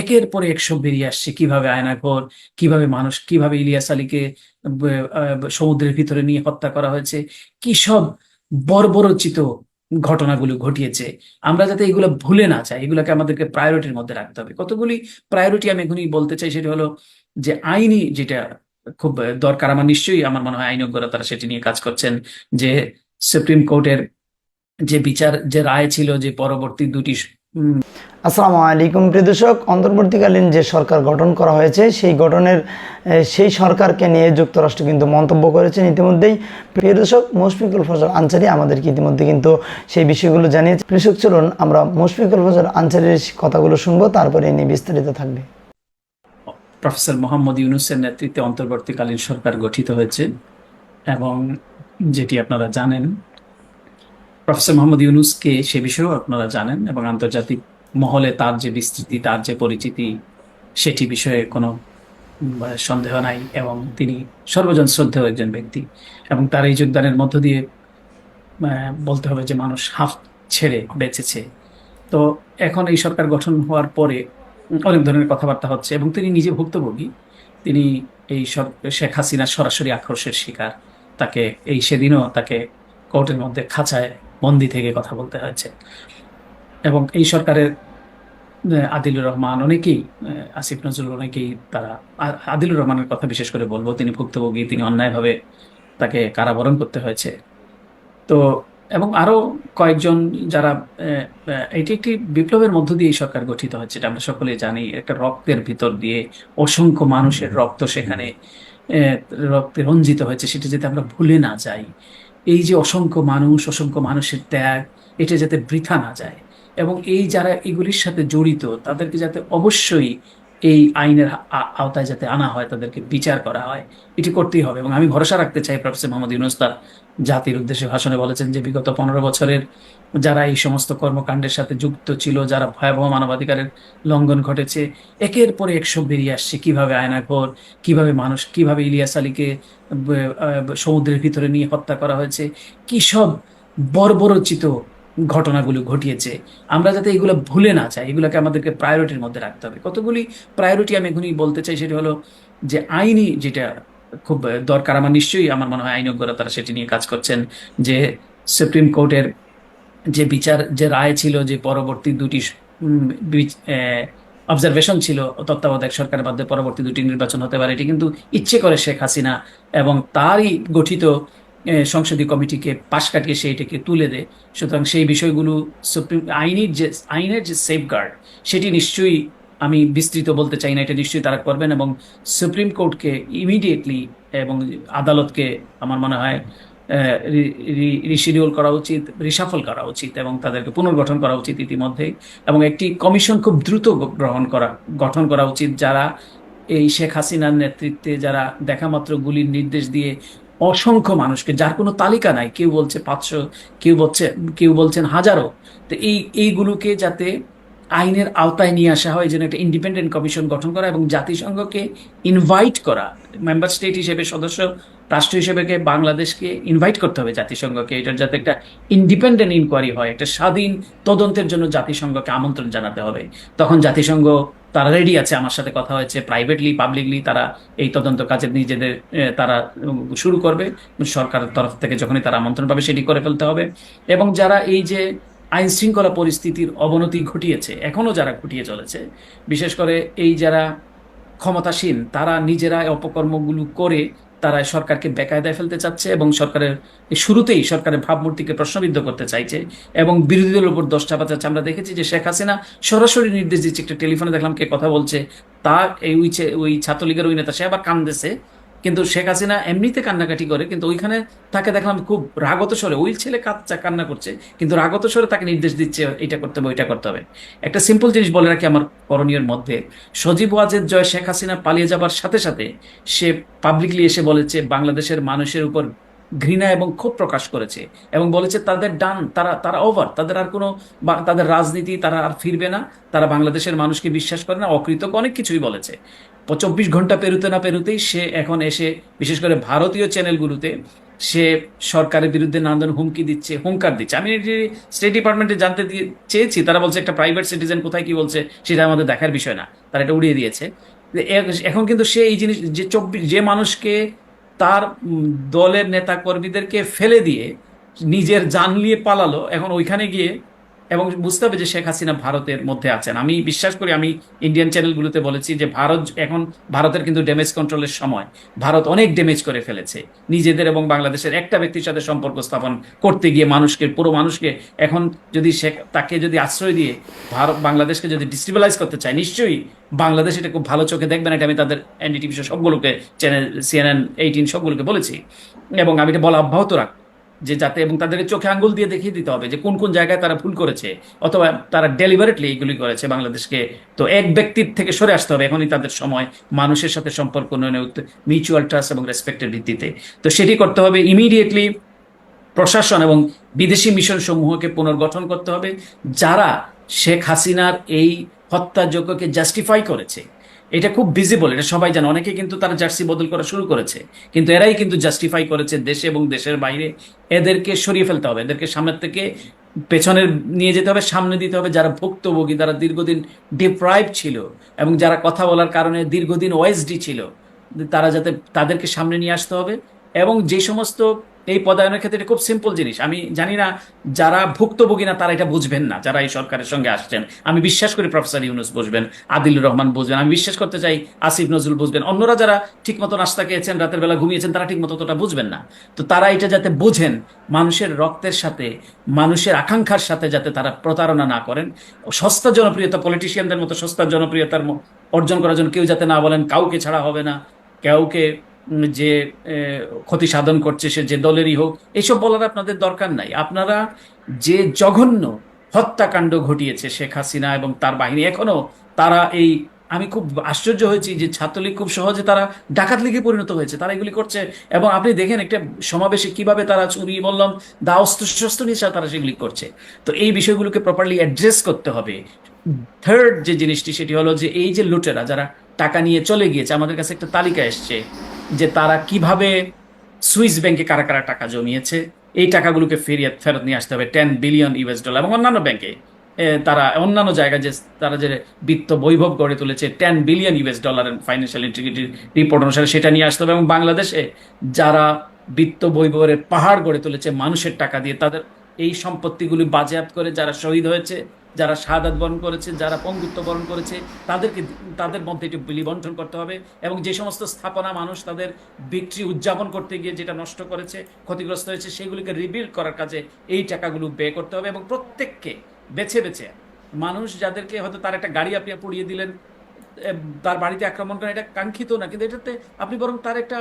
একের পরে এক সব বেরিয়ে আসছে। কীভাবে আয়নাঘর, কীভাবে মানুষ, কীভাবে ইলিয়াস আলীকে সমুদ্রের ভিতরে নিয়ে হত্যা করা হয়েছে, কি সব বর্বরচিত ঘটনাগুলো ঘটিয়েছে। আমরা যাতে এগুলো ভুলে না চাই এগুলোকে আমাদেরকে প্রায়োরিটির মধ্যে রাখতে হবে। কতগুলি প্রায়োরিটি আমি এখনই বলতে চাই, সেটি হলো যে আইনি যেটা খুব দরকার, আমার নিশ্চয়ই আমার মনে হয় আইনজ্ঞরা তারা সেটি নিয়ে কাজ করছেন, যে সুপ্রিম কোর্টের যে বিচার, যে রায় ছিল যে পরবর্তী দুটি আসসালামু আলাইকুম, প্রিয় দর্শক। অন্তর্বর্তীকালীন যে সরকার গঠন করা হয়েছে, সেই গঠনের সেই সরকারকে নিয়ে যুক্তরাষ্ট্র কিন্তু মন্তব্য করেছেন ইতিমধ্যেই। প্রিয় দর্শক, মুশফিকুল ফজল আনসারি আমাদেরকে ইতিমধ্যে কিন্তু সেই বিষয়গুলো জানিয়েছে। কৃষক, চলুন আমরা মুশফিকুল ফজল আনসারির কথাগুলো শুনব, তারপরে নিয়ে বিস্তারিত থাকবে। প্রফেসর মোহাম্মদ ইউনুসের নেতৃত্বে অন্তর্বর্তীকালীন সরকার গঠিত হয়েছে এবং যেটি আপনারা জানেন, প্রফেসর মোহাম্মদ ইউনুসকে সে বিষয়েও আপনারা জানেন এবং আন্তর্জাতিক মহলে তার যে বিস্তৃতি, তার যে পরিচিতি, সেটি বিষয়ে কোনো সন্দেহ নাই এবং তিনি সর্বজন শ্রদ্ধেয় একজন ব্যক্তি এবং তার এই যোগদানের মধ্য দিয়ে বলতে হবে যে মানুষ হাফ ছেড়ে বেঁচেছে। তো এখন এই সরকার গঠন হওয়ার পরে অনেক ধরনের কথাবার্তা হচ্ছে এবং তিনি নিজে ভুক্তভোগী। তিনি এই সব শেখ হাসিনার সরাসরি আক্রোশের শিকার। তাকে এই সেদিনও তাকে কোর্টের মধ্যে খাঁচায় বন্দি থেকে কথা বলতে হয়েছে। এবং এই সরকারের আদিলুর রহমান অনেকেই আসিফ নজরুল অনেকেই তারা আদিলুর রহমানের কথা বিশেষ করে বলব, তিনি ভুক্তভোগী, তিনি অন্যায়ভাবে তাকে কারাবরণ করতে হয়েছে। তো, এবং আরও কয়েকজন যারা এটি একটি বিপ্লবের মধ্য দিয়ে এই সরকার গঠিত হচ্ছে এটা আমরা সকলেই জানি, একটা রক্তের ভিতর দিয়ে অসংখ্য মানুষের রক্ত সেখানে রক্তে রঞ্জিত হয়েছে, সেটা যাতে আমরা ভুলে না যাই। এই যে অসংখ্য মানুষ, অসংখ্য মানুষের ত্যাগ, এটা যাতে বৃথা না যায়। এবং এই যারা এগুলির সাথে জড়িত, তাদেরকে যাতে অবশ্যই এই আইনের আওতায় যাতে আনা হয়, তাদেরকে বিচার করা হয়, এটি করতেই হবে। এবং আমি ভরসা রাখতে চাই প্রফেসর মোহাম্মদ ইউনুস তার জাতির উদ্দেশ্যে ভাষণে বলেছেন যে, বিগত পনেরো বছরের যারা এই সমস্ত কর্মকাণ্ডের সাথে যুক্ত ছিল, যারা ভয়াবহ মানবাধিকারের লঙ্ঘন ঘটেছে, একের পরে এক সব বেরিয়ে আসছে। কীভাবে আয়নাঘর, কীভাবে মানুষ, কীভাবে ইলিয়াস আলীকে সমুদ্রের ভিতরে নিয়ে হত্যা করা হয়েছে, কি সব বর্বরচিত ঘটনাগুলো ঘটিয়েছে। আমরা যাতে এগুলো ভুলে না চাই এগুলোকে আমাদেরকে প্রায়োরিটির মধ্যে রাখতে হবে। কতগুলি প্রায়োরিটি আমি এখনই বলতে চাই, সেটি হলো যে আইনি যেটা খুব দরকার, আমার নিশ্চয়ই আমার মনে হয় আইনজ্ঞরা তারা সেটি নিয়ে কাজ করছেন, যে সুপ্রিম কোর্টের যে বিচার, যে রায় ছিল, যে পরবর্তী দুটি অবজারভেশন ছিল, তত্ত্বাবধায়ক সরকারের মধ্যে পরবর্তী দুটি নির্বাচন হতে পারে, এটি কিন্তু ইচ্ছে করে শেখ হাসিনা এবং তারই গঠিত সংসদীয় কমিটিকে পাশ কাটিয়ে সে এটাকে তুলে দেয়। সুতরাং সেই বিষয়গুলো সুপ্রিম, আইনের যে আইনের যে সেফগার্ড সেটি নিশ্চয়ই আমি বিস্তৃত বলতে চাই না, এটা নিশ্চয়ই তারা করবেন এবং সুপ্রিম কোর্টকে ইমিডিয়েটলি এবং আদালতকে আমার মনে হয় রিশিডিউল করা উচিত রিসাফল করা উচিত এবং তাদেরকে পুনর্গঠন করা উচিত ইতিমধ্যেই এবং একটি কমিশন খুব দ্রুত গ্রহণ করা, গঠন করা উচিত যারা এই শেখ হাসিনার নেতৃত্বে যারা দেখামাত্র গুলির নির্দেশ দিয়ে অসংখ্য মানুষকে, যার কোনো তালিকা নাই। কেউ বলছে পাঁচশো, কেউ বলছে, কেউ বলছেন হাজারো। তো এই, এইগুলোকে যাতে আইনের আওতায় নিয়ে আসা হয় যেন একটা ইন্ডিপেন্ডেন্ট কমিশন গঠন করা এবং জাতিসংঘকে ইনভাইট করা মেম্বার স্টেট হিসেবে সদস্য রাষ্ট্র হিসেবে বাংলাদেশকে ইনভাইট করতে হবে জাতিসংঘকে। এটার যাতে একটা ইন্ডিপেন্ডেন্ট ইনকোয়ারি হয়, একটা স্বাধীন তদন্তের জন্য জাতিসংঘকে আমন্ত্রণ জানাতে হবে। তখন জাতিসংঘ তারা রেডি আছে, আমার সাথে কথা হয়েছে প্রাইভেটলি পাবলিকলি তারা এই তদন্ত কাজের নিজেদের তারা শুরু করবে। সরকারের তরফ থেকে যখনই তারা আমন্ত্রণ পাবে সেটি করে ফেলতে হবে। এবং যারা এই যে আইন শৃঙ্খলা পরিস্থিতির অবনতি ঘটিয়েছে এখনও যারা ঘটিয়ে চলেছে, বিশেষ করে এই যারা ক্ষমতাসীন, তারা নিজেরা অপকর্মগুলো করে তারা সরকারকে বেকায়দায় ফেলতে চাচ্ছে এবং সরকারের, শুরুতেই সরকারের ভাবমূর্তিকে প্রশ্নবিদ্ধ করতে চাইছে এবং বিরোধী দলের উপর দশটা পাচাচ্ছে চাচ্ছে আমরা দেখেছি যে শেখ হাসিনা সরাসরি নির্দেশ দিচ্ছে, একটা টেলিফোনে দেখলাম কে কথা বলছে তা এই ওই ওই ছাত্রলীগের ওই নেতা, সে আবার কান্দেছে। কিন্তু শেখ হাসিনা এমনিতে কান্নাকাটি করে, কিন্তু ওইখানে তাকে দেখলাম খুব রাগত স্বরে ওই ছেলে কাচ্চা কান্না করছে, কিন্তু রাগত স্বরে তাকে নির্দেশ দিচ্ছে, এটা করতে হবে, ওইটা করতে হবে। একটা সিম্পল জিনিস বলে রাখি আমার করণীয়ের মধ্যে, সজীব ওয়াজেদ জয় শেখ হাসিনা পালিয়ে যাবার সাথে সাথে সে পাবলিকলি এসে বলেছে, বাংলাদেশের মানুষের উপর ঘৃণা এবং ক্ষোভ প্রকাশ করেছে, এবং বলেছে তাদের ডান, তারা তারা ওভার তাদের আর কোনো তাদের রাজনীতি, তারা আর ফিরবে না, তারা বাংলাদেশের মানুষকে বিশ্বাস করে না, অকৃতজ্ঞ, অনেক কিছুই বলেছে। চব্বিশ ঘণ্টা পেরুতে না পেরুতেই সে এখন এসে, বিশেষ করে ভারতীয় চ্যানেলগুলোতে, সে সরকারের বিরুদ্ধে নানা ধরনের হুমকি দিচ্ছে, হুঙ্কার দিচ্ছে। আমি স্টেট ডিপার্টমেন্টে জানতে দিয়ে চেয়েছি, তারা বলছে একটা প্রাইভেট সিটিজেন কোথায় কি বলছে, সেটা আমাদের দেখার বিষয় না, তারা এটা উড়িয়ে দিয়েছে। এখন কিন্তু সে এই জিনিস, যে চব্বিশ যে মানুষকে তার দলের নেতা কর্মীদেরকে ফেলে দিয়ে নিজের জান নিয়ে পালালো, এখন ওইখানে গিয়ে এবং বুঝতে হবে যে শেখ হাসিনা ভারতের মধ্যে আছেন। আমি বিশ্বাস করি, আমি ইন্ডিয়ান চ্যানেলগুলোতে বলেছি যে ভারত এখন ভারতের কিন্তু ড্যামেজ কন্ট্রোলের সময়। ভারত অনেক ড্যামেজ করে ফেলেছে। নিজেদের এবং বাংলাদেশের একটা ব্যক্তির সাথে সম্পর্ক স্থাপন করতে গিয়ে মানুষকে, পুরো মানুষকে এখন যদি শেখ, তাকে যদি আশ্রয় দিয়ে ভারত, বাংলাদেশকে যদি ডিস্ট্রিবিলাইজ করতে চায়, নিশ্চয়ই বাংলাদেশ এটা খুব ভালো চোখে দেখবে না। এটা আমি তাদের এনডিটিভি সবগুলোকে চ্যানেল সিএনএন এইটিন সবগুলোকে বলেছি। এবং আমি এটা বলা অব্যাহত রাখব। যে যাতে এবং তাদেরকে চোখে আঙ্গুল দিয়ে দেখিয়ে দিতে হবে যে কোন কোন জায়গায় তারা ভুল করেছে অথবা তারা ডেলিভারেটলি এগুলি করেছে বাংলাদেশকে। তো এক ব্যক্তির থেকে সরে আসতে হবে এখনই তাদের সময় মানুষের সাথে সম্পর্ক উন্নয়নে মিউচুয়াল ট্রাস্ট এবং রেসপেক্টের ভিত্তিতে। তো সেটি করতে হবে ইমিডিয়েটলি প্রশাসন এবং বিদেশি মিশন সমূহকে পুনর্গঠন করতে হবে যারা শেখ হাসিনার এই হত্যাযজ্ঞকে জাস্টিফাই করেছে। এটা খুব ভিজিবল এটা সবাই জানে। অনেকে কিন্তু তারা জার্সি বদল করা শুরু করেছে। কিন্তু এরাই কিন্তু জাস্টিফাই করেছে দেশে এবং দেশের বাইরে। এদেরকে সরিয়ে ফেলতে হবে, এদেরকে সামনের থেকে পেছনের নিয়ে যেতে হবে, সামনে দিতে হবে। যারা ভুক্তভোগী যারা দীর্ঘদিন ডিপ্রাইভ ছিল এবং যারা কথা বলার কারণে দীর্ঘদিন ওএসডি ছিল, তারা যাতে তাদেরকে সামনে নিয়ে আসতে হবে। এবং যে সমস্ত এই পদায়নের ক্ষেত্রে এটা খুব সিম্পল জিনিস। আমি জানি না যারা ভুক্তভোগী না, তারা এটা বুঝবেন না। যারা এই সরকারের সঙ্গে আসছেন, আমি বিশ্বাস করি প্রফেসর ইউনুস বুঝবেন, আদিলুর রহমান বুঝবেন, আমি বিশ্বাস করতে চাই আসিফ নজরুল বুঝবেন। অন্যরা যারা ঠিকমতো নাস্তা খেয়েছেন, রাতের বেলা ঘুমিয়েছেন, তারা ঠিকমতো তোটা বুঝবেন না। তো তারা এটা যাতে বোঝেন, মানুষের রক্তের সাথে, মানুষের আকাঙ্ক্ষার সাথে যাতে তারা প্রতারণা না করেন। সস্তা জনপ্রিয়তা পলিটিশিয়ানদের মতো সস্তা জনপ্রিয়তার অর্জন করার জন্য কেউ যাতে না বলেন, কাউকে ছাড়া হবে না, কাউকে যে ক্ষতি সাধন করছে সে যে দলেরই হোক, এসব বলার আপনাদের দরকার নাই। আপনারা যে জঘন্য হত্যাকাণ্ড ঘটিয়েছে শেখ হাসিনা এবং তার বাহিনী এখনও, তারা এই, আমি খুব আশ্চর্য হয়েছি যে ছাত্রলীগ খুব সহজে তারা ডাকাত লীগে পরিণত হয়েছে। তারা এগুলি করছে এবং আপনি দেখেন একটা সমাবেশে কীভাবে তারা চুরি বললাম দা অস্ত্র শস্ত্র নিয়ে তারা সেগুলি করছে। তো এই বিষয়গুলোকে প্রপারলি অ্যাড্রেস করতে হবে। থার্ড যে জিনিসটি, সেটি হলো যে এই যে লুটেরা যারা টাকা নিয়ে চলে গিয়েছে, আমাদের কাছে একটা তালিকা এসছে। যে তারা কীভাবে সুইস ব্যাংকে কারা কারা টাকা জমিয়েছে, এই টাকাগুলোকে ফেরিয়ে ফেরত নিয়ে আসতে হবে টেন বিলিয়ন ইউএস ডলার এবং অন্যান্য ব্যাংকে। তারা অন্যান্য জায়গায় যে, তারা যে বিত্ত বৈভব গড়ে তুলেছে টেন বিলিয়ন ইউএস ডলারের ফাইন্যান্সিয়াল ইন্টিগ্রিটি রিপোর্ট অনুসারে সেটা নিয়ে আসতে হবে এবং বাংলাদেশে যারা বিত্ত বৈভবের পাহাড় গড়ে তুলেছে মানুষের টাকা দিয়ে, তাদের এই সম্পত্তিগুলি বাজেয়াপ্ত করে যারা শহীদ হয়েছে যারা শাহাদাত বরণ করেছে, যারা পঙ্গুত্ব বরণ করেছে, তাদেরকে, তাদের মধ্যে এটি বিলি বন্টন করতে হবে এবং যে সমস্ত স্থাপনা মানুষ তাদের বিক্রি উদযাপন করতে গিয়ে যেটা নষ্ট করেছে, ক্ষতিগ্রস্ত হয়েছে, সেগুলিকে রিবিল্ড করার কাজে এই টাকাগুলো ব্যয় করতে হবে এবং প্রত্যেককে বেছে বেছে মানুষ যাদেরকে হয়তো তার একটা গাড়ি আপনি পুড়িয়ে দিলেন তার বাড়িতে আক্রমণ করেন, এটা কাঙ্ক্ষিত না, কিন্তু এটাতে আপনি বরং তার একটা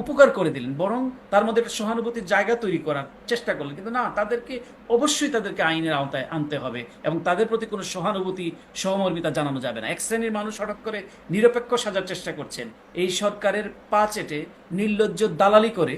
উপকার করে দিলেন, বরং তার মধ্যে একটা সহানুভূতির জায়গা তৈরি করার চেষ্টা করলেন। কিন্তু না, তাদেরকে অবশ্যই তাদেরকে আইনের আওতায় আনতে হবে এবং তাদের প্রতি কোনো সহানুভূতি, সহমর্মিতা জানানো যাবে না। এক শ্রেণির মানুষ হঠাৎ করে নিরপেক্ষ সাজার চেষ্টা করছেন। এই সরকারের পা চেটে নির্লজ্জ দালালি করে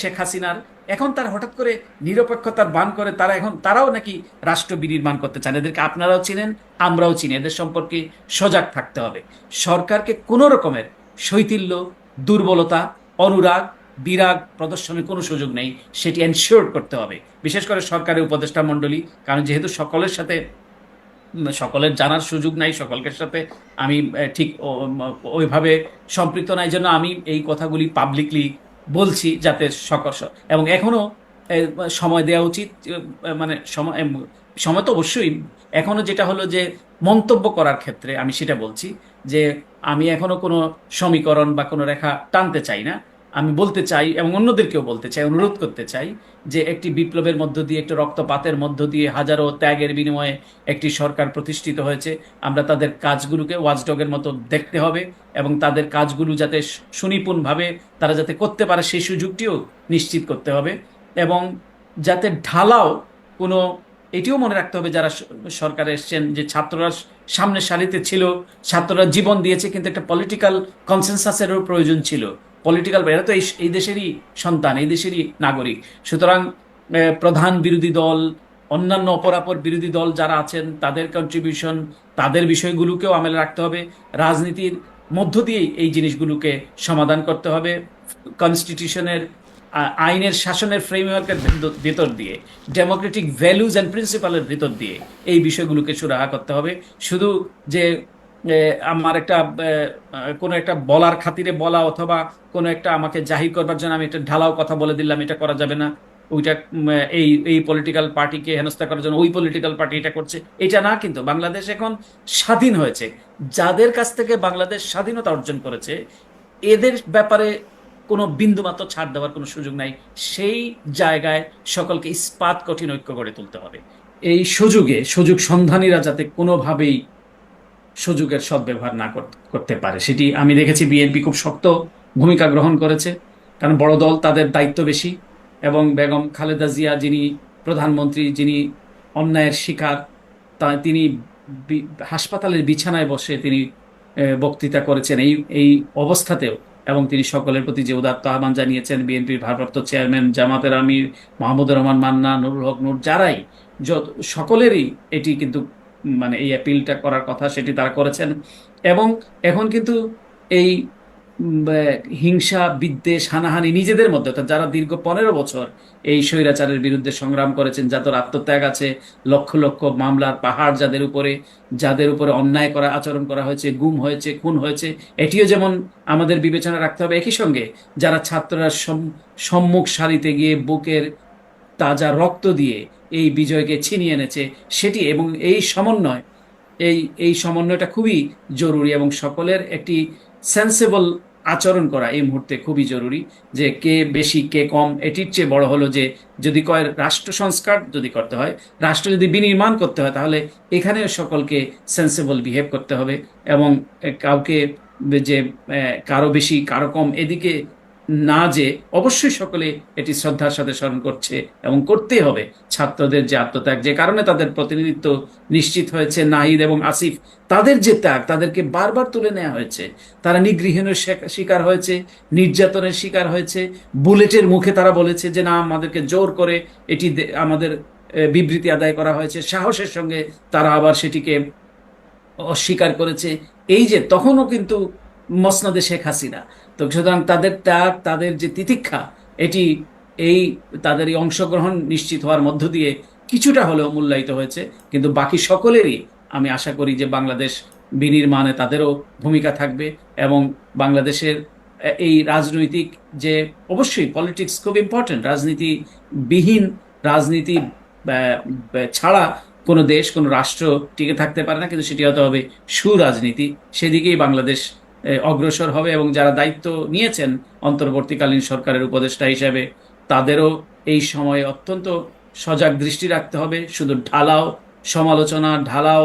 শেখ হাসিনার। এখন তারা হঠাৎ করে নিরপেক্ষতার বান করে, তারা এখন, তারাও নাকি রাষ্ট্র বিনির্মাণ করতে চান। এদেরকে আপনারাও চিনেন, আমরাও চিনি। এদের সম্পর্কে সজাগ থাকতে হবে। সরকারকে কোনো রকমের শৈথিল্য দুর্বলতা, অনুরাগ, বিরাগ প্রদর্শনের কোনো সুযোগ নেই। সেটি এনশিওর করতে হবে। বিশেষ করে সরকারের উপদেষ্টা মণ্ডলী, কারণ যেহেতু সকলের সাথে সকলের জানার সুযোগ নাই সকলের সাথে আমি ঠিক ওইভাবে সম্পৃক্ত নাই জন্য আমি এই কথাগুলি পাবলিকলি বলছি যাতে সকল এবং এখনও সময় দেওয়া উচিত মানে সময় সময় তো অবশ্যই। এখনও যেটা হলো যে মন্তব্য করার ক্ষেত্রে আমি সেটা বলছি। যে আমি এখনও কোনো সমীকরণ বা কোনো রেখা টানতে চাই না। আমি বলতে চাই এবং অন্যদেরকেও বলতে চাই, অনুরোধ করতে চাই যে একটি বিপ্লবের মধ্য দিয়ে, একটি রক্তপাতের মধ্য দিয়ে হাজারো ত্যাগের বিনিময়ে একটি সরকার প্রতিষ্ঠিত হয়েছে। আমরা তাদের কাজগুলোকে ওয়াচডগের মতো দেখতে হবে এবং তাদের কাজগুলো যাতে সুনিপুণভাবে তারা যাতে করতে পারে সেই সুযোগটিও নিশ্চিত করতে হবে এবং যাতে ঢালাও কোনো এটিও মনে রাখতে হবে যারা সরকারে এসছেন যে ছাত্ররা সামনে সারিতে ছিল, ছাত্ররা জীবন দিয়েছে, কিন্তু একটা পলিটিক্যাল কনসেনসাসেরও প্রয়োজন ছিল। পলিটিক্যাল এরা তো এই দেশেরই সন্তান, এই দেশেরই নাগরিক। সুতরাং প্রধান বিরোধী দল, অন্যান্য অপরাপর বিরোধী দল যারা আছেন, তাদের কন্ট্রিবিউশন তাদের বিষয়গুলোকেও আমলে রাখতে হবে। রাজনীতির মধ্য দিয়েই এই জিনিসগুলোকে সমাধান করতে হবে। কনস্টিটিউশনের আইনের শাসনের ফ্রেমওয়ার্কের ভিতর দিয়ে ডেমোক্রেটিক ভ্যালুজ অ্যান্ড প্রিন্সিপালের ভিতর দিয়ে এই বিষয়গুলোকে সুরাহা করতে হবে। শুধু যে আমার একটা কোনো একটা বলার খাতিরে বলা অথবা কোনো একটা আমাকে জাহির করবার জন্য আমি একটা ঢালাও কথা বলে দিলাম, এটা করা যাবে না। ওইটা এই এই পলিটিক্যাল পার্টিকে হেনস্থা করার জন্য ওই পলিটিক্যাল পার্টি এটা করছে। এটা না কিন্তু, বাংলাদেশ এখন স্বাধীন হয়েছে। যাদের কাছ থেকে বাংলাদেশ স্বাধীনতা অর্জন করেছে, এদের ব্যাপারে কোনো বিন্দুমাত্র ছাড় দেওয়ার কোনো সুযোগ নাই, সেই জায়গায় সকলকে ইস্পাত কঠিন ঐক্য গড়ে তুলতে হবে। এই সুযোগে, সুযোগ সন্ধানীরা যাতে কোনোভাবেই সুযোগের সদ্ব্যবহার না করতে পারে। সেটি আমি দেখেছি, বিএনপি খুব শক্ত ভূমিকা গ্রহণ করেছে, কারণ বড় দল তাদের দায়িত্ব বেশি এবং বেগম খালেদা জিয়া যিনি প্রধানমন্ত্রী, যিনি অন্যায়ের শিকার তা তিনি হাসপাতালের বিছানায় বসে তিনি বক্তৃতা করেছেন। এই এই অবস্থাতেও এবং তিনি সকলের প্রতি যে উদাত্ত আহ্বান জানিয়েছেন, বিএনপির ভারপ্রাপ্ত চেয়ারম্যান জামাতের আমির মাহমুদুর রহমান, মান্না, নুরুল হক, নুর যারাই, যত সকলেরই এটি কিন্তু মানে এই অ্যাপিলটা করার কথা সেটি তারা করেছেন। এবং এখন কিন্তু এই হিংসা, বিদ্বেষ, হানাহানি নিজেদের মধ্যে, অর্থাৎ যারা দীর্ঘ পনেরো বছর এই স্বৈরাচারের বিরুদ্ধে সংগ্রাম করেছেন, যাদের আত্মত্যাগ আছে, লক্ষ লক্ষ মামলার পাহাড় যাদের উপরে যাদের উপরে অন্যায় করা, আচরণ করা হয়েছে, গুম হয়েছে, খুন হয়েছে, এটিও যেমন আমাদের বিবেচনা রাখতে হবে, একই সঙ্গে যারা ছাত্ররা সম- সম্মুখ সারিতে গিয়ে বুকের তাজা রক্ত দিয়ে এই বিজয়কে ছিনিয়ে এনেছে, সেটি এবং এই সমন্বয়, এই এই সমন্বয়টা খুবই জরুরি এবং সকলের একটি সেন্সেবল আচরণ করা এই মুহূর্তে খুবই জরুরি যে কে বেশি, কে কম, এটির চেয়ে বড় হলো যে যদি কয় রাষ্ট্র সংস্কার যদি করতে হয়, রাষ্ট্র যদি বিনির্মাণ করতে হয়, তাহলে এখানেও সকলকে সেন্সেবল বিহেভ করতে হবে এবং কাউকে যে কারও বেশি, কারও কম, এদিকে না যে অবশ্যই সকলে এটি শ্রদ্ধার সাথে স্মরণ করছে এবং করতেই হবে। ছাত্রদের যে আত্মত্যাগ, যে কারণে তাদের প্রতিনিধিত্ব নিশ্চিত হয়েছে নাহিদ এবং আসিফ, তাদের যে ত্যাগ, তাদেরকে বারবার তুলে নেওয়া হয়েছে। তারা নিগৃহীণের শেক- শিকার হয়েছে, নির্যাতনের শিকার হয়েছে। বুলেটের মুখে তারা বলেছে যে, না, আমাদেরকে জোর করে এটি আমাদের বিবৃতি আদায় করা হয়েছে। সাহসের সঙ্গে তারা আবার সেটিকে অস্বীকার করেছে। এই যে, তখনও কিন্তু মসনদে শেখ হাসিনা। তো সুতরাং তাদের ত্যাগ তাদের যে তিতিক্ষা, এটি এই তাদের এই অংশগ্রহণ নিশ্চিত হওয়ার মধ্য দিয়ে কিছুটা হলেও মূল্যায়িত হয়েছে। কিন্তু বাকি সকলেরই আমি আশা করি যে বাংলাদেশ বিনির্মাণে তাদেরও ভূমিকা থাকবে এবং বাংলাদেশের এই রাজনৈতিক যে অবশ্যই পলিটিক্স খুব ইম্পর্টেন্ট রাজনীতিবিহীন রাজনীতি ছাড়া কোনো দেশ, কোনো রাষ্ট্র টিকে থাকতে পারে না, কিন্তু সেটি হতে হবে সুরাজনীতি। সেদিকেই বাংলাদেশ অগ্রসর হবে এবং যারা দায়িত্ব নিয়েছেন অন্তর্বর্তীকালীন সরকারের উপদেষ্টা হিসেবে, তাদেরও এই সময়ে অত্যন্ত সজাগ দৃষ্টি রাখতে হবে। শুধু ঢালাও, সমালোচনা, ঢালাও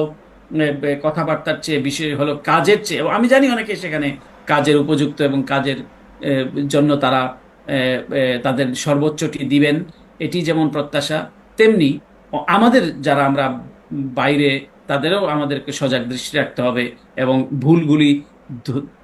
কথাবার্তার চেয়ে বিষয় হলো কাজের চেয়ে। আমি জানি অনেকে সেখানে কাজের উপযুক্ত এবং কাজের জন্য তারা তাদের সর্বোচ্চটি দিবেন। এটি যেমন প্রত্যাশা, তেমনি আমাদের যারা আমরা বাইরে, তাদেরও আমাদেরকে সজাগ দৃষ্টি রাখতে হবে এবং ভুলগুলি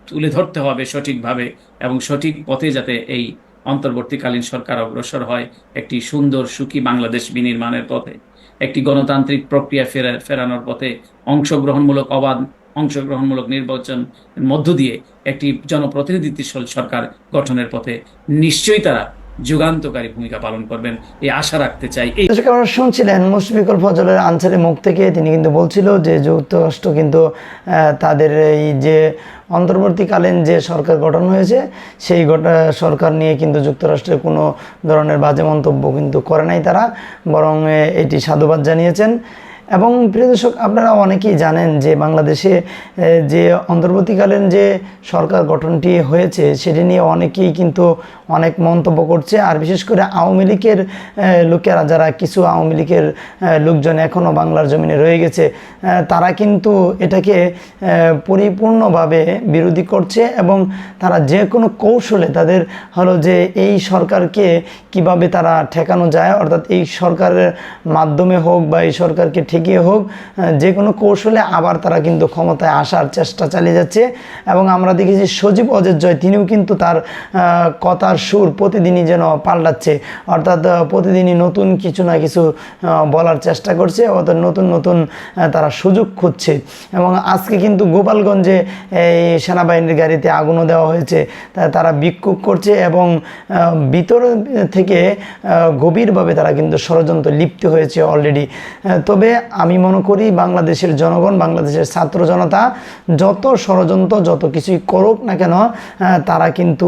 তুলে ধরতে হবে সঠিকভাবে এবং সঠিক পথে যাতে এই অন্তর্বর্তীকালীন সরকার অগ্রসর হয় একটি সুন্দর, সুখী বাংলাদেশ বিনির্মাণের পথে। একটি গণতান্ত্রিক প্রক্রিয়া ফেরা, ফেরানোর পথে অংশগ্রহণমূলক অবাধ, অংশগ্রহণমূলক নির্বাচন মধ্য দিয়ে একটি জনপ্রতিনিধিত্বশীল সরকার গঠনের পথে নিশ্চয়ই তারা যুগান্তকারী ভূমিকা পালন করবেন এই আশা রাখতে চাই। এই আপনারা শুনছিলেন মুশফিকুল ফজলের আনসারের মুখ থেকে। তিনি কিন্তু বলছিল যে যুক্তরাষ্ট্র কিন্তু তাদের এই যে অন্তর্বর্তীকালীন যে সরকার গঠন হয়েছে, সেই সরকার নিয়ে কিন্তু যুক্তরাষ্ট্রের কোনো ধরনের বাজে মন্তব্য কিন্তু করে নাই তারা, বরং এটি সাধুবাদ জানিয়েছেন। এবং প্রিয় দর্শক, আপনারা অনেকেই জানেন যে বাংলাদেশে যে অন্তর্বর্তীকালীন যে সরকার গঠনটি হয়েছে, সেটি নিয়ে অনেকেই কিন্তু অনেক মন্তব্য করছে। আর বিশেষ করে আওয়ামী লীগের লোকেরা, যারা কিছু আওয়ামী লীগের লোকজন এখনও বাংলার জমিনে রয়ে গেছে তারা কিন্তু এটাকে পরিপূর্ণভাবে বিরোধী করছে এবং তারা যে কোনো কৌশলে তাদের হলো যে এই সরকারকে কীভাবে তারা ঠেকানো যায়, অর্থাৎ এই সরকারের মাধ্যমে হোক বা এই সরকারকে ঠিক ঠেকিয়ে হোক যে কোনো কৌশলে আবার তারা কিন্তু ক্ষমতায় আসার চেষ্টা চালিয়ে যাচ্ছে। এবং আমরা দেখেছি সজীব অজের জয়, তিনিও কিন্তু তার কথার সুর প্রতিদিনই যেন পাল্টাচ্ছে। অর্থাৎ প্রতিদিনই নতুন কিছু না কিছু বলার চেষ্টা করছে, অর্থাৎ নতুন নতুন তারা সুযোগ খুঁজছে। এবং আজকে কিন্তু গোপালগঞ্জে এই সেনাবাহিনীর গাড়িতে আগুনও দেওয়া হয়েছে। তারা বিক্ষোভ করছে এবং ভিতর থেকে গভীরভাবে তারা কিন্তু ষড়যন্ত্র লিপ্ত হয়েছে অলরেডি। তবে আমি মনে করি বাংলাদেশের জনগণ, বাংলাদেশের ছাত্র জনতা যত ষড়যন্ত্র যত কিছুই করুক না কেন তারা কিন্তু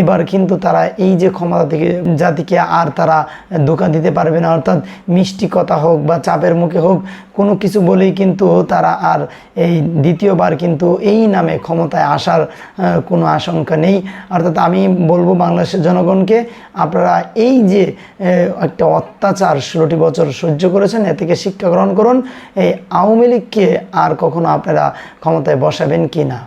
এবার কিন্তু তারা এই যে ক্ষমতা থেকে জাতিকে আর তারা ধোকা দিতে পারবে না। অর্থাৎ মিষ্টি কথা হোক বা চাপের মুখে হোক, কোনো কিছু বলেই কিন্তু তারা আর এই দ্বিতীয়বার কিন্তু এই নামে ক্ষমতায় আসার কোনো আশঙ্কা নেই। অর্থাৎ আমি বলব বাংলাদেশের জনগণকে, আপনারা এই যে একটা অত্যাচার ষোলোটি বছর সহ্য করেছেন, এ থেকে শিক্ষা গ্রহণ করুন। এই আওয়ামী লীগকে আর কখনো আপনারা ক্ষমতায় বসাবেন কি না?